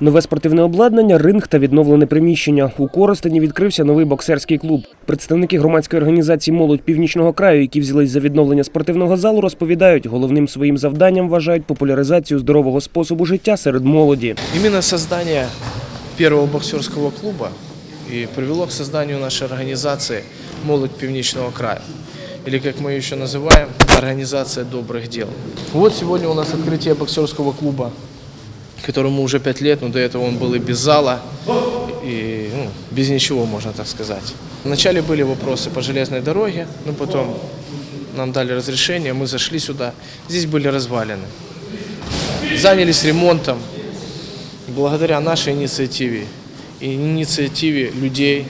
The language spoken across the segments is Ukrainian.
Нове спортивне обладнання, ринг та відновлене приміщення. У Коростені відкрився новий боксерський клуб. Представники громадської організації Молодь Північного краю, які взялись за відновлення спортивного залу, розповідають, головним своїм завданням вважають популяризацію здорового способу життя серед молоді. Именно создание первого боксерского клуба и привело к созданию нашей организации «Молодь Пивничного края». Или, как мы ее еще называем, «Организация добрых дел». Вот сегодня у нас открытие боксерского клуба, Которому уже пять лет, но до этого он был и без зала, и ну, без ничего, можно так сказать. Вначале были вопросы по железной дороге, но потом нам дали разрешение, мы зашли сюда. Здесь были развалины. Занялись ремонтом, благодаря нашей инициативе и инициативе людей,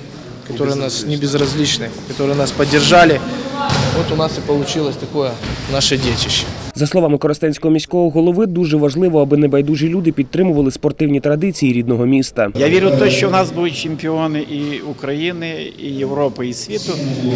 которые нас не безразличны, которые нас поддержали, вот у нас и получилось такое наше детище. За словами Коростенського міського голови, дуже важливо, аби небайдужі люди підтримували спортивні традиції рідного міста. Я вірю в те, що в нас будуть чемпіони і України, і Європи, і світу,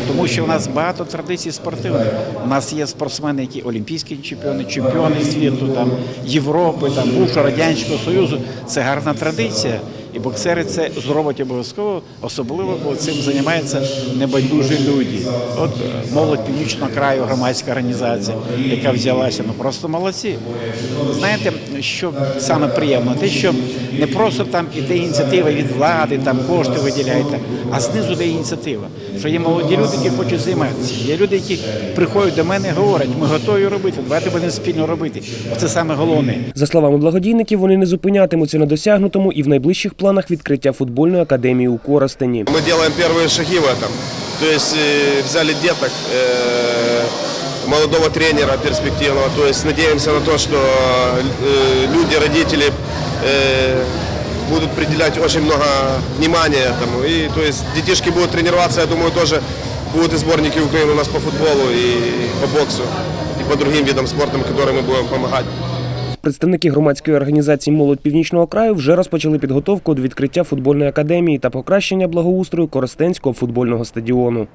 тому що в нас багато традицій спортивних. У нас є спортсмени, які олімпійські чемпіони, чемпіони світу, там Європи, там бувшого радянського союзу. Це гарна традиція. І боксери це зроблять обов'язково, особливо коли цим займаються небайдужі люди. От е, молодь північного краю, громадська організація, яка взялася, ну просто молодці. Знаєте, що саме приємно, те, що не просто там іде ініціатива від влади, там кошти виділяєте, а знизу йде ініціатива. Що є молоді люди, які хочуть займатися. Є люди, які приходять до мене і говорять, ми готові робити, давайте будемо спільно робити. Оце саме головне. За словами благодійників, вони не зупинятимуться на досягнутому і в найближчих планах відкриття футбольної академії у Коростені. Мы делаем первые шаги в этом. То есть э, взяли деток, э, молодого тренера перспективного. То есть надеемся на то, что э, люди, родители э, будут приделять очень много внимания этому. И то есть детишки будут тренироваться, я думаю, тоже будут и сборники Украины у нас по футболу и по боксу, и по другим видам спорта, которым мы будем помогать. Представники громадської організації Молодь Північного краю вже розпочали підготовку до відкриття футбольної академії та покращення благоустрою Коростенського футбольного стадіону.